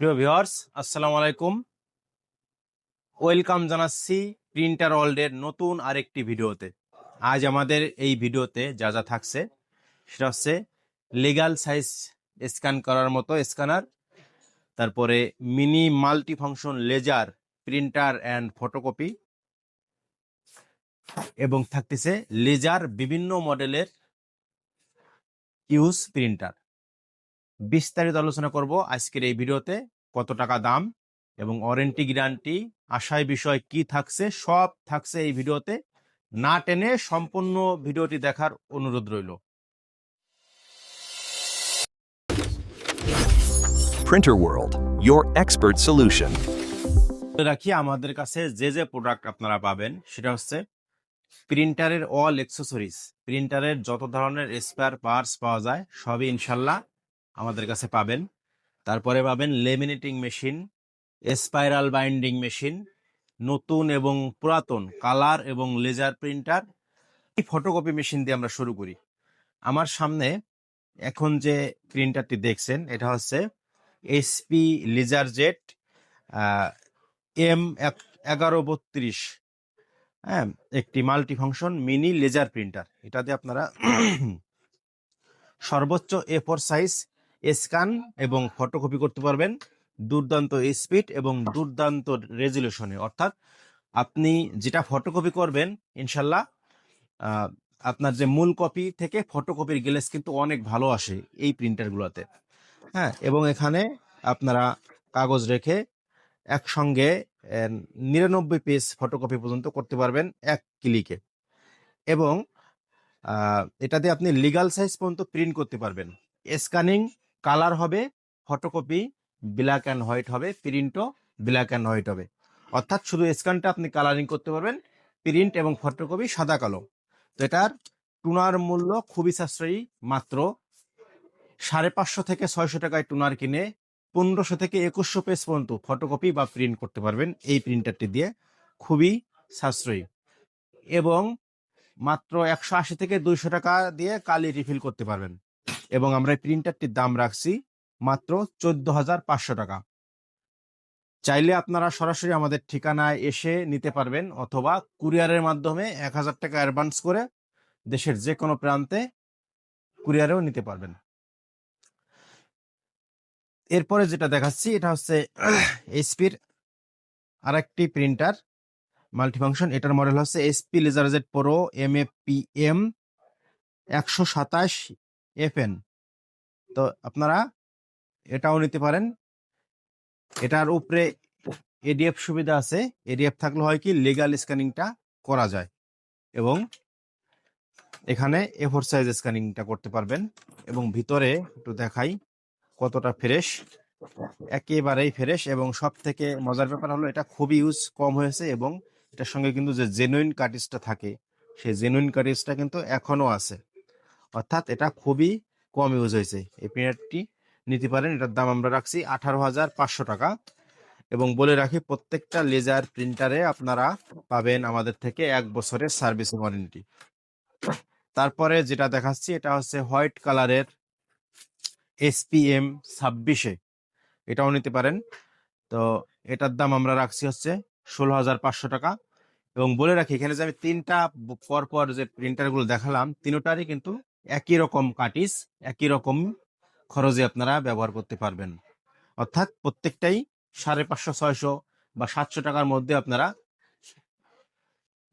প্রিয় ভিউয়ার্স, আসসালামু আলাইকুম। ওয়েলকাম জানাচ্ছি প্রিন্টার ওয়ার্ল্ডের নতুন আরেকটি ভিডিওতে। আজ আমাদের এই ভিডিওতে যা যা থাকছে, সেটা হচ্ছে লিগাল সাইজ স্ক্যান করার মতো স্ক্যানার তারপরে mini multi function laser printer and photocopy এবং থাকতেছে লেজার বিভিন্ন মডেলের ইউজ প্রিন্টার বিস্তারিত আলোচনা করব আজকের এই ভিডিওতে কত টাকা দাম এবং ওয়ারেন্টি গ্যারান্টি আশায় বিষয় কি থাকছে সব থাকছে এই ভিডিওতে। না টেনে সম্পূর্ণ ভিডিওটি দেখার অনুরোধ রইল। Printer World, your expert solution. রাখি আমাদের কাছে যে যে প্রোডাক্ট আপনারা পাবেন সেটা হচ্ছে প্রিন্টারের অল অ্যাক্সেসরিজ প্রিন্টারের যত ধরনের স্পেয়ার পার্টস পাওয়া যায় সবই ইনশাল্লাহ আমাদের কাছে পাবেন। তারপরে পাবেন laminating machine spiral binding machine নতুন এবং পুরাতন কালার এবং লেজার প্রিন্টার এই ফটোকপি মেশিন দিয়ে আমরা শুরু করি। আমার সামনে এখন যে প্রিন্টারটি দেখছেন, এটা হচ্ছে এইচপি লেজার জেট এম এগারো বত্রিশ হ্যাঁ একটি multi function mini laser printer এটাতে আপনারা সর্বোচ্চ এ ফোর সাইজ স্ক্যান এবং ফটোকপি করতে পারবেন। দুর্দান্ত স্পিড এবং দুর্দান্ত রেজুলেশনে অর্থাৎ আপনি যেটা ফটোকপি করবেন, ইনশাল্লাহ আপনার যে মূল কপি থেকে ফটোকপির গ্লেস কিন্তু অনেক ভালো আসে এই প্রিন্টারগুলোতে হ্যাঁ এবং এখানে আপনারা কাগজ রেখে একসঙ্গে নিরানব্বই পেজ ফটোকপি পর্যন্ত করতে পারবেন এক ক্লিকে এবং এটাতে আপনি লিগাল সাইজ পর্যন্ত প্রিন্ট করতে পারবেন। স্ক্যানিং কালার হবে, ফটোকপি ব্ল্যাক অ্যান্ড হোয়াইট হবে প্রিন্টও ব্ল্যাক অ্যান্ড হোয়াইট হবে। অর্থাৎ শুধু স্ক্যানটা আপনি কালারিং করতে পারবেন প্রিন্ট এবং ফটোকপি সাদা কালো। তো এটার টুনার মূল্য খুবই সাশ্রয়ী, মাত্র সাড়ে পাঁচশো থেকে ছয়শো টাকায় টুনার কিনে পনেরোশো থেকে একুশশো পেজ পর্যন্ত ফটোকপি বা প্রিন্ট করতে পারবেন এই প্রিন্টারটি দিয়ে। খুবই সাশ্রয়ী। এবং মাত্র একশো আশি থেকে দুইশো টাকা দিয়ে কালি রিফিল করতে পারবেন। এবং আমরা এই প্রিন্টারটির দাম রাখছি মাত্র চোদ্দ হাজার পাঁচশো টাকা। চাইলে আপনারা সরাসরি আমাদের ঠিকানায় এসে নিতে পারবেন অথবা কুরিয়ারের মাধ্যমে এক হাজার টাকা অ্যাডভান্স করে দেশের যে কোনো প্রান্তে কুরিয়ারেও নিতে পারবেন। এরপরে যেটা দেখাচ্ছি, এটা হচ্ছে এইচপির আরেকটি প্রিন্টার, মাল্টিফাংশন। এটার মডেল হচ্ছে SP laser Z pro M A P M, একশো সাতাশ এফ এন তো আপনারা এটাও নিতে পারেন। এটার উপরে এডিএফ সুবিধা আছে। এডিএফ থাকলে হয় কি? লিগাল স্ক্যানিংটা করা যায় এবং এখানে এ ফোর সাইজ স্ক্যানিংটা করতে পারবেন এবং ভিতরে একটু দেখাই কতটা ফ্রেশ একেবারেই ফ্রেশ এবং সব থেকে মজার ব্যাপার হলো এটা খুবই ইউজ কম হয়েছে এবং এটার সঙ্গে কিন্তু যে জেনুইন কার্টিসটা থাকে, সেই জেনুইন কার্টিসটা কিন্তু এখনও আছে। অর্থাৎ এটা খুবই কম ইউজ হয়েছে। এই প্রিন্টারটি নিতে পারেন, এটার দাম আমরা রাখছি আঠারো হাজার পাঁচশো টাকা। এবং বলে রাখি, প্রত্যেকটা লেজার প্রিন্টারে আপনারা পাবেন আমাদের থেকে এক বছরের সার্ভিস ওয়ারেন্টি তারপরে যেটা দেখাচ্ছি, এটা হচ্ছে হোয়াইট কালারের এসপিএম ছাব্বিশে। এটাও নিতে পারেন। তো এটার দাম আমরা রাখছি হচ্ছে ষোলো হাজার পাঁচশো টাকা। এবং বলে রাখি, এখানে যে আমি তিনটা ব- পর পর যে প্রিন্টারগুলো দেখালাম, তিনোটারই কিন্তু একই রকম কাটিস, একই রকম খরচে আপনারা ব্যবহার করতে পারবেন। অর্থাৎ প্রত্যেকটাই সাড়ে পাঁচশো, ছয়শো বা সাতশো টাকার মধ্যে আপনারা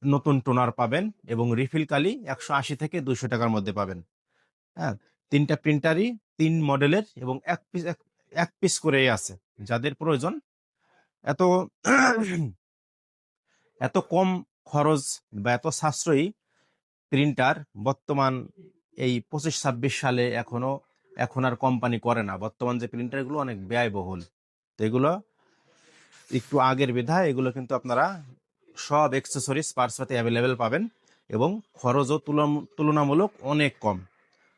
নতুন টোনার পাবেন এবং রিফিল কালি একশো আশি থেকে দুশো টাকার মধ্যে পাবেন। হ্যাঁ তিনটা প্রিন্টারই তিন মডেলের এবং এক পিস এক পিস করেই আছে। যাদের প্রয়োজন, এত এত কম খরচ বা এত সাশ্রয়ী প্রিন্টার বর্তমান এই পঁচিশ, ছাব্বিশ সালে এখনও, এখন আর কোম্পানি করে না। বর্তমান যে প্রিন্টারগুলো অনেক ব্যয়বহুল। তো এগুলো একটু আগের বিধায় এগুলো কিন্তু আপনারা সব এক্সেসরিজ পার্টসপাতি অ্যাভেলেবেল পাবেন এবং খরচও তুলনামূলক অনেক কম।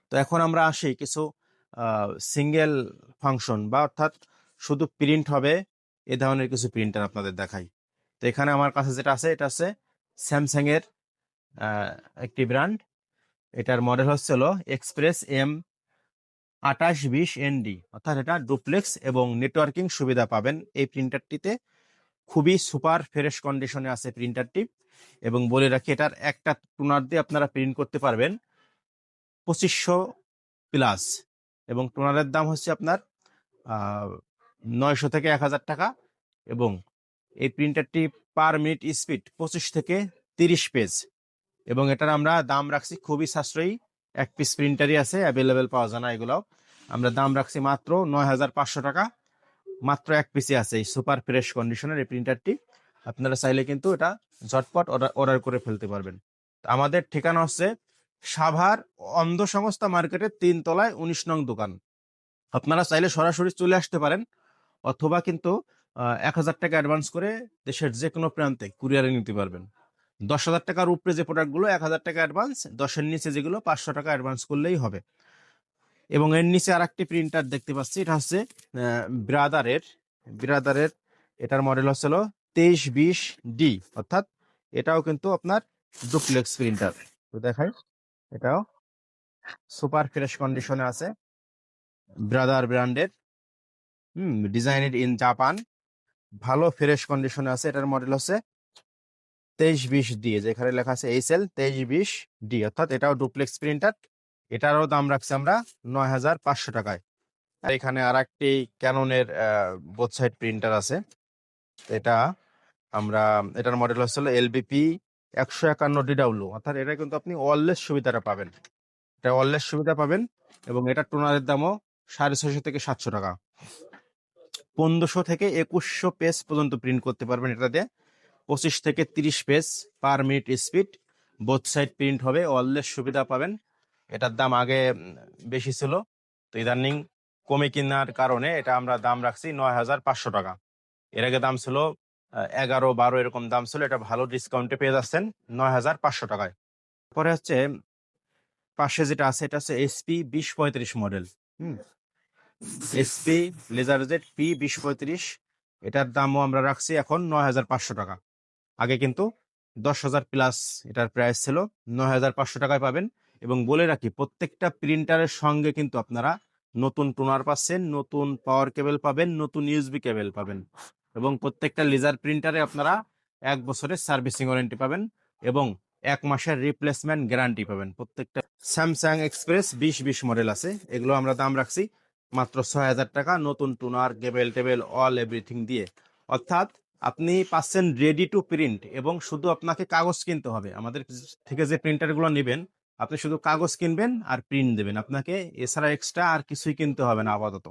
তো এখন আমরা আসি কিছু সিঙ্গেল ফাংশন বা অর্থাৎ শুধু প্রিন্ট হবে, এ ধরনের কিছু প্রিন্টার আপনাদের দেখাই। তো এখানে আমার কাছে যেটা আছে, এটা আছে স্যামসাং এর একটি ব্র্যান্ড এটার মডেল হচ্ছে হলো এক্সপ্রেস এম আঠাশ বিশ এনডি অর্থাৎ এটা ডুপ্লেক্স এবং নেটওয়ার্কিং সুবিধা পাবেন। এই প্রিন্টারটিতে খুবই সুপার ফ্রেশ কন্ডিশনে আছে প্রিন্টারটি এবং বলে রাখি, এটার একটা টুনার দিয়ে আপনারা প্রিন্ট করতে পারবেন পঁচিশশো প্লাস এবং টোনারের দাম হচ্ছে আপনার নয়শো থেকে এক হাজার টাকা এবং এই প্রিন্টারটি পার মিনিট স্পিড পঁচিশ থেকে তিরিশ পেজ এবং এটার আমরা দাম রাখছি, খুবই সাশ্রয়ী। এক পিস প্রিন্টারই আছে অ্যাভেলেবেল পাওয়া যায় না এগুলো আমরা দাম রাখছি মাত্র নয় হাজার পাঁচশো টাকা। মাত্র এক পিসে আছে এই সুপার ফ্রেশ কন্ডিশনের এই প্রিন্টারটি আপনারা চাইলে কিন্তু এটা ঝটপট অর্ডার করে ফেলতে পারবেন। আমাদের ঠিকানা হচ্ছে সাভার অন্ধ সংস্থা মার্কেটের তিন তলায় উনিশ নং দোকান। আপনারা চাইলে সরাসরি চলে আসতে পারেন, অথবা কিন্তু এক হাজার টাকা অ্যাডভান্স করে দেশের যে কোনো প্রান্তে কুরিয়ারে নিতে পারবেন। দশ হাজার টাকার উপরে যে প্রোডাক্টগুলো এক হাজার টাকা অ্যাডভান্স দশের নিচে যেগুলো, পাঁচশো টাকা অ্যাডভান্স করলেই হবে। এবং এর নিচে আর একটি প্রিন্টার দেখতে পাচ্ছি, এটা হচ্ছে ব্রাদারের ব্রাদারের এটার মডেল হচ্ছিল তেইশ বিশ ডি, অর্থাৎ এটাও কিন্তু আপনার ডুপ্লেক্স প্রিন্টার তো দেখাই, এটাও সুপার ফ্রেশ কন্ডিশনে আছে ব্রাদার ব্র্যান্ডের হুম ডিজাইনের ইন জাপান ভালো ফ্রেশ কন্ডিশনে আছে, এটার মডেল হচ্ছে তেইশ বিশ ডি যেখানে লেখা আছে এইচ এল তেইশ বিশ ডি অর্থাৎ এটাও ডুপ্লেক্স প্রিন্টার এটারও দাম রাখছি আমরা নয় হাজার পাঁচশো টাকায়। আর এখানে আর একটি ক্যাননের বোথ সাইড প্রিন্টার আছে। এটা আমরা, এটার মডেল হচ্ছিল এলবিপি একশো একান্ন ডিডাব্লিউ অর্থাৎ এটা কিন্তু আপনি ওয়ারলেস সুবিধাটা পাবেন। এটা ওয়ারলেস সুবিধা পাবেন এবং এটা টোনারের দামও সাড়ে ছয়শো থেকে সাতশো টাকা। পনেরোশো থেকে একুশশো পেজ পর্যন্ত প্রিন্ট করতে পারবেন এটা দিয়ে। পঁচিশ থেকে তিরিশ page per minute speed both side print হবে ওয়ারলেস সুবিধা পাবেন। এটার দাম আগে বেশি ছিল, তো ইদানিং কমে কেনার কারণে এটা আমরা দাম রাখছি নয় হাজার পাঁচশো টাকা। এর আগে দাম ছিল এগারো, বারো এরকম দাম ছিল, এটা ভালো ডিসকাউন্টে পেয়ে যাচ্ছেন নয় হাজার পাঁচশো টাকায়। পরে হচ্ছে, পাশে যেটা আছে, এটা হচ্ছে এসপি বিশ পঁয়ত্রিশ model hmm. SP laser Z P বিশ পঁয়ত্রিশ, এটার দামও আমরা রাখছি এখন নয় হাজার পাঁচশো টাকা। আগে কিন্তু দশ হাজার প্লাস এটার প্রাইস ছিল, নয় হাজার পাঁচশো টাকায় পাবেন। এবং বলে রাখি, প্রত্যেকটা প্রিন্টারের সঙ্গে কিন্তু আপনারা নতুন টোনার পাচ্ছেন, নতুন পাওয়ার কেবল পাবেন, নতুন ইউএসবি কেবল পাবেন। এবং প্রত্যেকটা লেজার প্রিন্টারে আপনারা এক বছরের সার্ভিসিং ওয়ারেন্টি পাবেন এবং এক মাসের রিপ্লেসমেন্ট গ্যারান্টি পাবেন। প্রত্যেকটা স্যামসাং এক্সপ্রেস বিশ বিশ মডেল আছে, এগুলো আমরা দাম রাখছি মাত্র ছয় হাজার টাকা, নতুন tuner cable table all everything দিয়ে। অর্থাৎ আপনি পাচ্ছেন রেডি টু প্রিন্ট এবং শুধু আপনাকে কাগজ কিনতে হবে। আমাদের থেকে যে প্রিন্টারগুলো নেবেন, আপনি শুধু কাগজ কিনবেন আর প্রিন্ট দেবেন। আপনাকে এছাড়া এক্সট্রা আর কিছুই কিনতে হবে না আপাতত।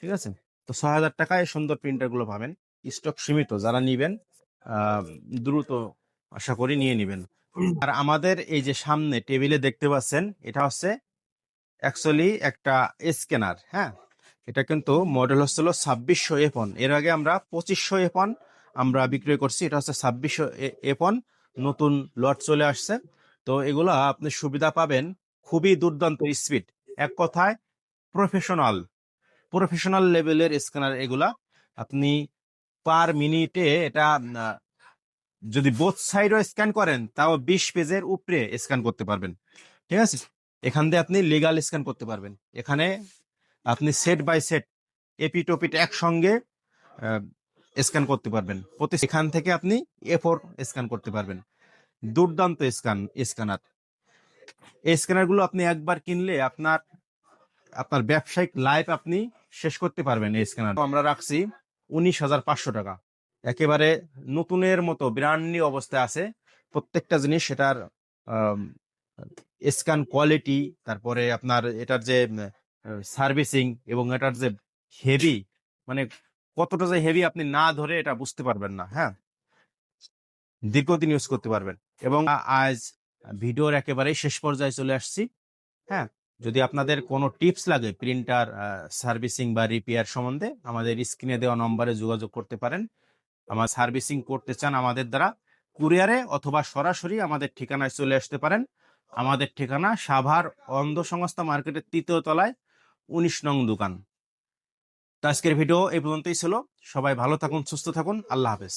ঠিক আছে? তো ছ হাজার টাকায় সুন্দর প্রিন্টারগুলো পাবেন। স্টক সীমিত, যারা নিবেন দ্রুত আশা করি নিয়ে নেবেন। আর আমাদের এই যে সামনে টেবিলে দেখতে পাচ্ছেন, এটা হচ্ছে অ্যাকচুয়ালি একটা স্ক্যানার হ্যাঁ? এটা কিন্তু মডেল হচ্ছিল ছাব্বিশশো এফন এর আগে আমরা পঁচিশশো এফন আমরা বিক্রয় করছি, এটা হচ্ছে ছাব্বিশশো এপন, নতুন লট চলে আসছে। তো এগুলা আপনি সুবিধা পাবেন, খুবই দুর্দান্ত স্পিড এক কথায় প্রফেশনাল প্রফেশনাল লেভেলের স্ক্যানার এগুলা। আপনি পার মিনিটে এটা যদি বোথ সাইডও স্ক্যান করেন, তাও বিশ পেজের উপরে স্ক্যান করতে পারবেন। ঠিক আছে? এখান দিয়ে আপনি লিগাল স্ক্যান করতে পারবেন। এখানে আপনি সেট বাই সেট এপি টপিট একসঙ্গে স্ক্যান করতে পারবেন। প্রতি এখান থেকে আপনি এ ফোর স্ক্যান করতে পারবেন। দুর্দান্ত স্ক্যান, স্ক্যানার। এই স্ক্যানারগুলো আপনি একবার কিনলে আপনার আপনার ব্যবসায়িক লাইফ আপনি শেষ করতে পারবেন এই স্ক্যানার। আমরা রাখছি উনিশ হাজার পাঁচশো টাকা। একেবারে নতুনের মতো ব্র্যান্ড নিউ অবস্থায় আছে। প্রত্যেকটা জিনিস সেটার স্ক্যান কোয়ালিটি তারপরে আপনার এটার যে সার্ভিসিং এবং এটার যে হেভি মানে কতটা যে হেভি আপনি না ধরে এটা বুঝতে পারবেন না হ্যাঁ? দীর্ঘদিন ইউজ করতে পারবেন এবং আজ ভিডিওর একেবারেই শেষ পর্যায়ে চলে আসছি হ্যাঁ? যদি আপনাদের কোনো টিপস লাগে প্রিন্টার সার্ভিসিং বা রিপেয়ার সম্বন্ধে, আমাদের স্ক্রিনে দেওয়া নম্বরে যোগাযোগ করতে পারেন। আমার সার্ভিসিং করতে চান আমাদের দ্বারা কুরিয়ারে অথবা সরাসরি আমাদের ঠিকানায় চলে আসতে পারেন। আমাদের ঠিকানা সাভার অন্ধ সংস্থা মার্কেটের তৃতীয় তলায় উনিশ নং দোকান। তো আজকের ভিডিও এই পর্যন্তই ছিল। সবাই ভালো থাকুন সুস্থ থাকুন। আল্লাহ হাফেজ।